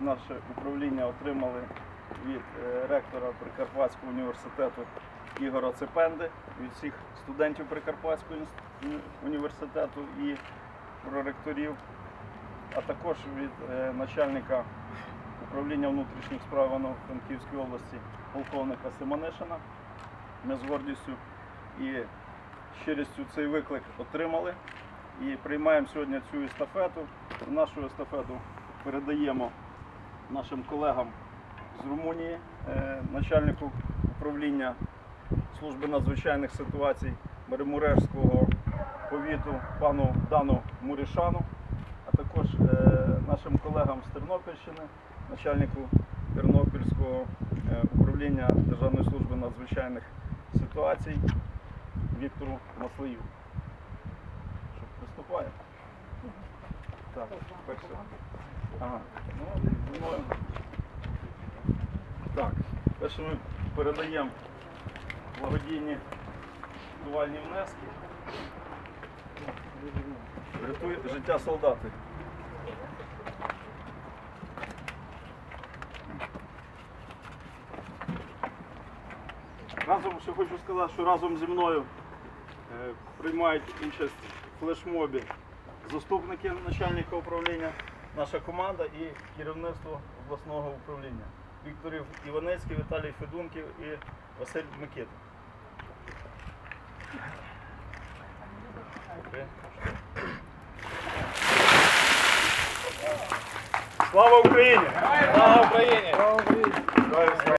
наше управління отримали від е, ректора Прикарпатського університету Ігора Цепенди, від всіх студентів Прикарпатського університету і проректорів, а також від е, начальника управління внутрішніх справ Івано-Франківської області полковника Симонишина. Ми з гордістю і щирістю цей виклик отримали і приймаємо сьогодні цю естафету. Нашу естафету передаємо нашим колегам з Румунії, е, начальнику управління служби надзвичайних ситуацій Беремурешського повіту пану Дану Мурішану, а також е, нашим колегам з Тернопільщини, начальнику Тернопільського е, управління Державної служби надзвичайних ситуацій Віктору Маслею. Що, приступаємо? Так, перше. Ага. Ну. Так, перше ми передаємо благодійні рятувальні внески. Рятує життя солдати. Разом ще хочу сказати, що разом зі мною е, приймають участь в флешмобі заступники начальника управління, наша команда і керівництво обласного управління. Вікторів Іванецький, Віталій Федунків і Василь Микита. Слава Україні! Слава Україні!